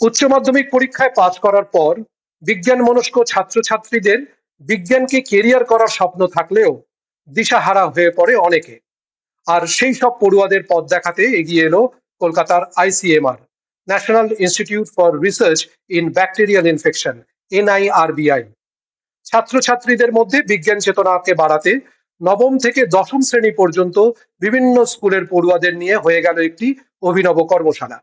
উচ্চ মাধ্যমিক পরীক্ষায় পাশ করার পর বিজ্ঞান মনস্ক ছাত্রছাত্রীদের বিজ্ঞানকে কেরিয়ার করার স্বপ্ন থাকলেও দিশাহারা হয়ে পড়ে অনেকে। আর সেই সব পড়ুয়াদের পথ দেখাতে এগিয়ে এলো কলকাতার ICMR, national institute for research in bacterial infection, NIRBI. ছাত্রছাত্রীদের মধ্যে বিজ্ঞান চেতনাকে বাড়াতে নবম থেকে দশম শ্রেণি পর্যন্ত বিভিন্ন স্কুলের পড়ুয়াদের নিয়ে হয়ে গেল একটি অভিনব কর্মশালা।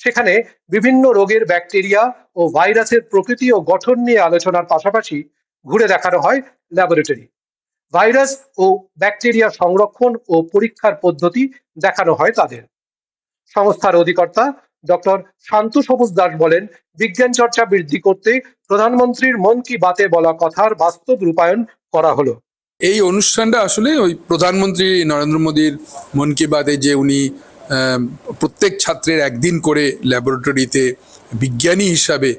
সেখানে বিভিন্ন রোগের ব্যাকটেরিয়া ও ভাইরাসের প্রকৃতি ও গঠন নিয়ে আলোচনার পাশাপাশি ঘুরে দেখানো হয় ল্যাবরেটরি। ভাইরাস ও ব্যাকটেরিয়া সংরক্ষণ ও পরীক্ষার পদ্ধতি দেখানো হয় তাদের। সংস্থার অধিকর্তা ডক্টর শান্তু সবুজ দাস বলেন, বিজ্ঞান চর্চা বৃদ্ধি করতে প্রধানমন্ত্রীর মন কি বাতে বলা কথার বাস্তব রূপায়ণ করা হলো। এই অনুষ্ঠানটা আসলে ওই প্রধানমন্ত্রী নরেন্দ্র মোদীর মন কি বাতে যে উনি প্রত্যেক ছাত্রের একদিন করে ল্যাবরেটরিতে বিজ্ঞানী হিসাবে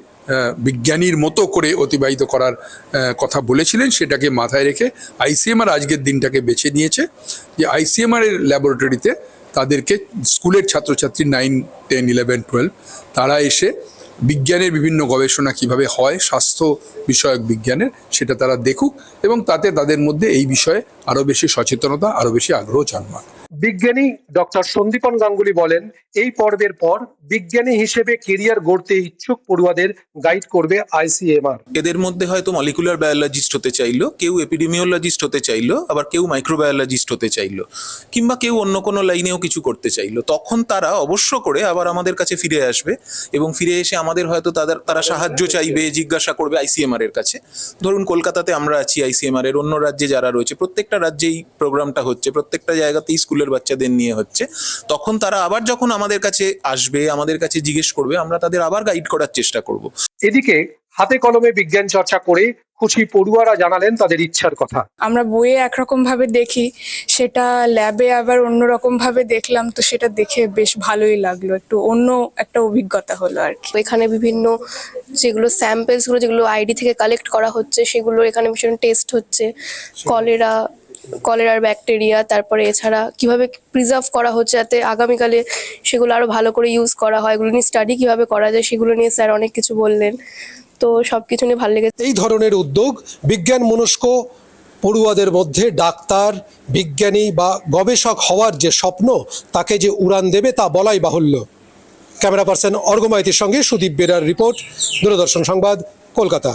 বিজ্ঞানীর মতো করে অতিবাহিত করার কথা বলেছিলেন। সেটাকে মাথায় রেখে আইসিএমআর আজকের দিনটাকে বেছে নিয়েছে যে আইসিএমআর এর ল্যাবরেটরিতে তাদেরকে স্কুলের ছাত্রছাত্রী নাইন টেন ইলেভেন টুয়েলভ তারা এসে বিজ্ঞানের বিভিন্ন গবেষণা কীভাবে হয়, স্বাস্থ্য বিষয়ক বিজ্ঞানের, সেটা তারা দেখুক এবং তাতে তাদের মধ্যে এই বিষয়ে আরও বেশি সচেতনতা আরও বেশি আগ্রহ জন্মাক। বিজ্ঞানী ডক্টর সন্দীপন গাঙ্গুলি বলেন, এই পর্বের পর বিজ্ঞানী হিসেবে কেরিয়ার গড়তে ইচ্ছুক পড়ুয়াদের গাইড করবে আইসিএমআর। এদের মধ্যে হয়তো মলিকুলার বায়োলজিস্ট হতে চাইলো, কেউ এপিডেমিওলজিস্ট হতে চাইলো, আবার কেউ মাইক্রোবায়োলজিস্ট হতে চাইলো, কিংবা কেউ অন্য কোনো লাইনেও কিছু করতে চাইলো। তখন তারা অবশ্য করে আবার আমাদের কাছে ফিরে আসবে এবং ফিরে এসে আমাদের হয়তো তাদের, তারা সাহায্য চাইবে, জিজ্ঞাসা করবে আইসিএমআর এর কাছে। ধরুন কলকাতাতে আমরা আছি আইসিএমআর এর, অন্য রাজ্যে যারা রয়েছে, প্রত্যেকটা রাজ্যেই প্রোগ্রামটা হচ্ছে, প্রত্যেকটা জায়গাতেই স্কুলের বাচ্চাদের নিয়ে হচ্ছে তখন তারা আবার যখন আমাদের কাছে আসবে আমাদের কাছে জিজ্ঞেস করবে আমরা তাদের আবার গাইড করার চেষ্টা করব। এদিকে হাতে কলমে বিজ্ঞান চর্চা করে খুশি পড়ুয়ারা জানালেন তাদের ইচ্ছার কথা। আমরা বইয়ে একরকম ভাবে দেখি সেটা ল্যাবে আবার অন্যরকম ভাবে দেখলাম তো সেটা দেখে বেশ ভালোই লাগল একটু অন্য একটা অভিজ্ঞতা হলো আর কি। এখানে বিভিন্ন যেগুলো স্যাম্পেলসগুলো যেগুলো আইডি থেকে কালেক্ট করা হচ্ছে সেগুলো এখানে ভীষণ টেস্ট হচ্ছে। কলেরা কলেরার ব্যাকটেরিয়া, তারপরে এছাড়া কীভাবে প্রিজার্ভ করা হচ্ছে যাতে আগামীকালে সেগুলো আরও ভালো করে ইউজ করা হয়, এগুলো নিয়ে স্টাডি কীভাবে করা যায় সেগুলো নিয়ে স্যার অনেক কিছু বললেন। তো সব কিছু নিয়ে ভালো লেগেছে। এই ধরনের উদ্যোগ বিজ্ঞান মনস্ক পড়ুয়াদের মধ্যে ডাক্তার, বিজ্ঞানী বা গবেষক হওয়ার যে স্বপ্ন, তাকে যে উড়ান দেবে তা বলাই বাহুল্য। ক্যামেরা পার্সন অর্গমাইতির সঙ্গে সুদীপ বেরার রিপোর্ট, দূরদর্শন সংবাদ, কলকাতা।